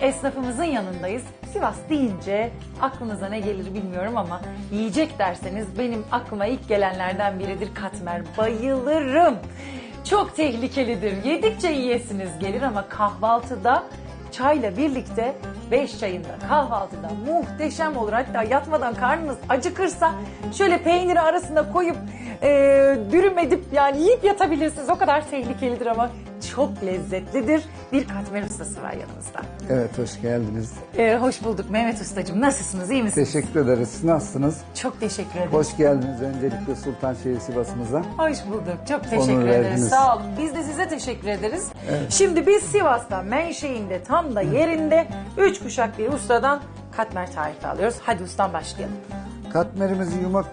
esnafımızın yanındayız. Sivas deyince aklınıza ne gelir bilmiyorum ama yiyecek derseniz benim aklıma ilk gelenlerden biridir katmer. Bayılırım. Çok tehlikelidir. Yedikçe yiyesiniz gelir ama kahvaltıda çayla birlikte beş çayında kahvaltıda muhteşem olur. Hatta yatmadan karnınız acıkırsa şöyle peyniri arasına koyup e, dürüm edip yani yiyip yatabilirsiniz. O kadar tehlikelidir ama çok lezzetlidir. Bir katmer ustası var yanımızda. Evet hoş geldiniz. E, hoş bulduk Mehmet Ustacığım. Nasılsınız? iyi misiniz? Teşekkür ederiz. Nasılsınız? Çok teşekkür ederim. Hoş geldiniz öncelikle Sultanşehir Sivas'ımıza. Hoş bulduk. Çok teşekkür Onur ederiz. verdiniz. Sağ olun. Biz de size teşekkür ederiz. Şimdi biz Sivas'ta menşeinde tam da yerinde üç kuşak bir ustadan katmer tarifi alıyoruz. Hadi ustam başlayalım. Katmerimizi yumak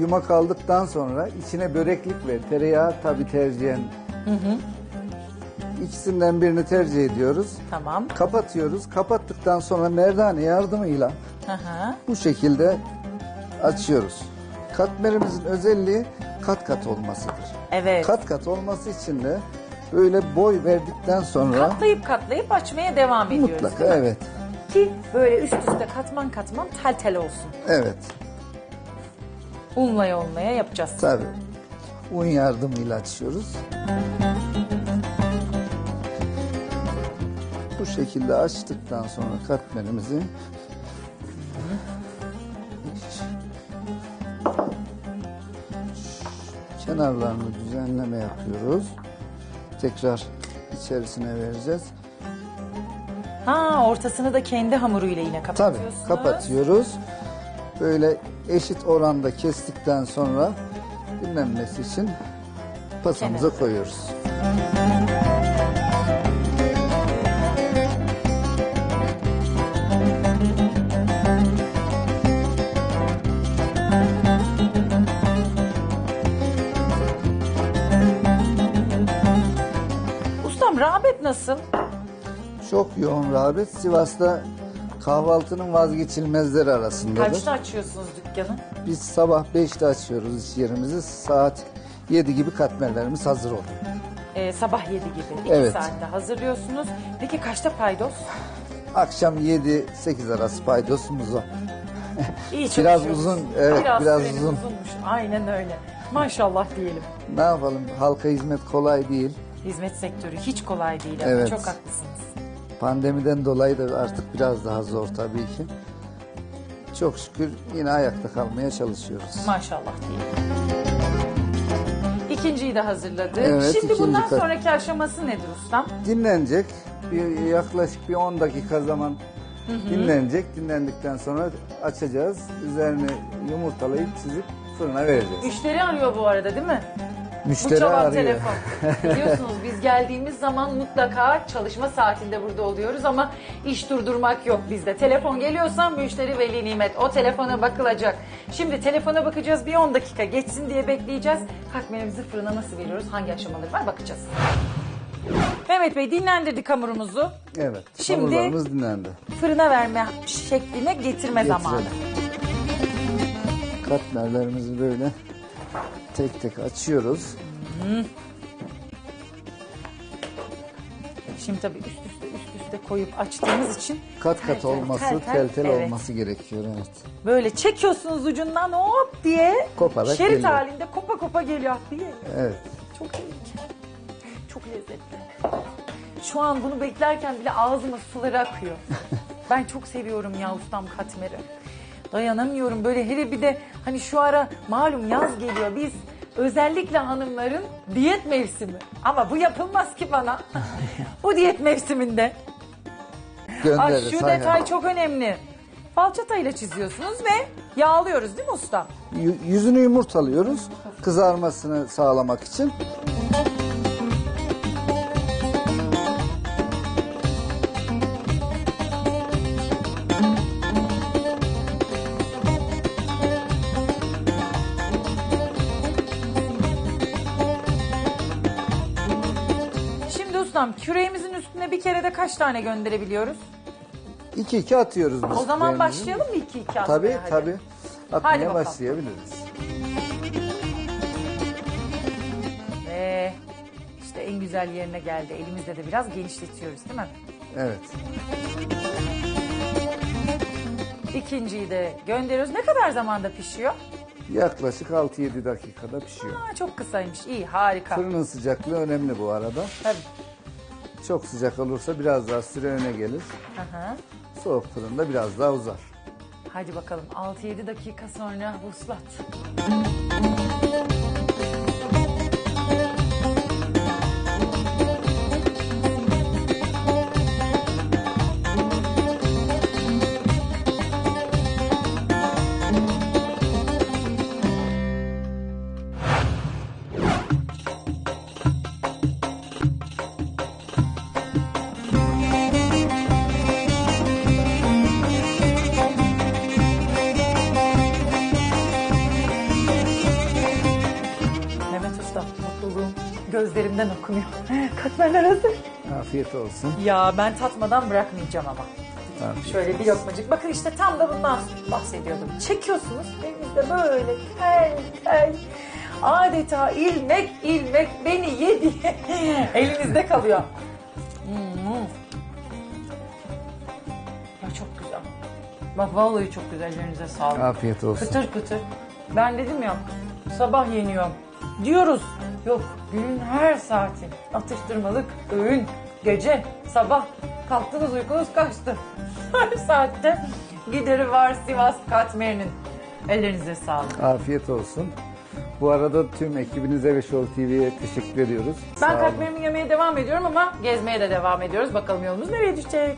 yumak aldıktan sonra içine böreklik ve tereyağı tabi tercihen. İkisinden birini tercih ediyoruz. Tamam. Kapatıyoruz. Kapattıktan sonra merdane yardımıyla Hı hı. bu şekilde açıyoruz. Katmerimizin özelliği kat kat olmasıdır. Evet. Kat kat olması için de böyle boy verdikten sonra Katlayıp katlayıp açmaya devam ediyoruz. mutlaka değil mi? evet. Ki böyle üst üste katman katman tel tel olsun. Evet. Unlaya unlaya yapacağız. Tabii. Un yardımıyla açıyoruz. Bu şekilde açtıktan sonra katmerimizi kenarlarını düzenleme yapıyoruz. Tekrar içerisine vereceğiz. Ha ortasını da kendi hamuruyla yine Tabii kapatıyorsunuz. kapatıyoruz. Böyle eşit oranda kestikten sonra dinlenmesi için pasamıza Kenara. koyuyoruz. Ustam rağbet nasıl? Çok yoğun rağbet. Sivas'ta kahvaltının vazgeçilmezleri arasındadır. Kaçta açıyorsunuz dükkanı? Biz sabah 5'te açıyoruz iş yerimizi. Saat 7 gibi katmerlerimiz hazır oluyor. Ee, sabah 7 gibi. 2 Evet. saatte hazırlıyorsunuz. Peki kaçta paydos? Akşam 7-8 arası paydosumuz var. İyi Biraz çalışıyorsunuz. uzun, evet, biraz süreniz uzun. uzunmuş. Aynen öyle. Maşallah diyelim. Ne yapalım halka hizmet kolay değil. Hizmet sektörü hiç kolay değil ama Evet. çok haklısınız. Pandemiden dolayı da artık biraz daha zor tabii ki. Çok şükür yine ayakta kalmaya çalışıyoruz. Maşallah diyelim. İkinciyi de hazırladık. Evet, Şimdi ikinci bundan kat. sonraki aşaması nedir ustam? Dinlenecek. Bir, yaklaşık bir 10 dakika zaman dinlenecek. Dinlendikten sonra açacağız. Üzerine yumurtalayıp çizip fırına vereceğiz. Müşteri arıyor bu arada değil mi? Bu Müşteri çabuk arıyor. telefon. Biliyorsunuz biz geldiğimiz zaman mutlaka çalışma saatinde burada oluyoruz ama iş durdurmak yok bizde. Telefon geliyorsa müşteri veli nimet. O telefona bakılacak. Şimdi telefona bakacağız bir 10 dakika geçsin diye bekleyeceğiz. Katmerimizi fırına nasıl veriyoruz? Hangi aşamaları var bakacağız. Mehmet Bey dinlendirdik hamurumuzu. Evet. Şimdi- Hamurlarımız dinlendi. Fırına verme şekline getirme zamanı. Katmerlerimizi böyle tek tek açıyoruz. Şimdi tabii üst üste üst üste koyup açtığımız için Kat kat olması, tel tel tel, tel evet. olması gerekiyor. Evet. Böyle çekiyorsunuz ucundan hop diye Koparak şerit geliyor. halinde kopa kopa geliyor diye. Evet. Çok iyi. Çok lezzetli. Şu an bunu beklerken bile ağzıma suları akıyor. ben çok seviyorum ya ustam katmeri. Dayanamıyorum böyle hele bir de hani şu ara malum yaz geliyor biz özellikle hanımların diyet mevsimi. Ama bu yapılmaz ki bana. bu diyet mevsiminde. Ay, Göndeririz. şu hay. detay çok önemli. Falçatayla çiziyorsunuz ve yağlıyoruz değil mi usta? Yü- Yüzünü yumurtalıyoruz kızarmasını sağlamak için. Ustam küreğimizin üstüne bir kere de kaç tane gönderebiliyoruz? 2 2 atıyoruz biz. O zaman beğendiğimiz. başlayalım mı 2 2 atmaya? Tabii hadi? tabii. Hadi Atmaya bakalım. başlayabiliriz. Ve işte en güzel yerine geldi. Elimizde de biraz genişletiyoruz değil mi? Evet. İkinciyi de gönderiyoruz. Ne kadar zamanda pişiyor? Yaklaşık 6-7 dakikada pişiyor. Aa, çok kısaymış. İyi harika. Fırının sıcaklığı önemli bu arada. Tabii. Çok sıcak olursa biraz daha süre öne gelir. Hı hı. Soğuk fırında biraz daha uzar. Hadi bakalım 6-7 dakika sonra vuslat. Gözlerimden okunuyor. Katmerler hazır. Afiyet olsun. Ya ben tatmadan bırakmayacağım ama. Afiyet Şöyle bir olsun. lokmacık. Bakın işte tam da bundan bahsediyordum. Çekiyorsunuz elinizde böyle tel tel. Adeta ilmek ilmek beni ye diye elinizde kalıyor. Hmm. Ya çok güzel. Bak vallahi çok güzel. Ellerinize sağlık. Afiyet olsun. Kıtır kıtır. Ben dedim ya sabah yeniyorum diyoruz. Yok günün her saati atıştırmalık öğün gece sabah kalktınız uykunuz kaçtı. Her saatte gideri var Sivas Katmeri'nin. Ellerinize sağlık. Afiyet olsun. Bu arada tüm ekibinize ve Show TV'ye teşekkür ediyoruz. Ben. Katmerimi yemeye devam ediyorum ama gezmeye de devam ediyoruz. Bakalım yolumuz nereye düşecek?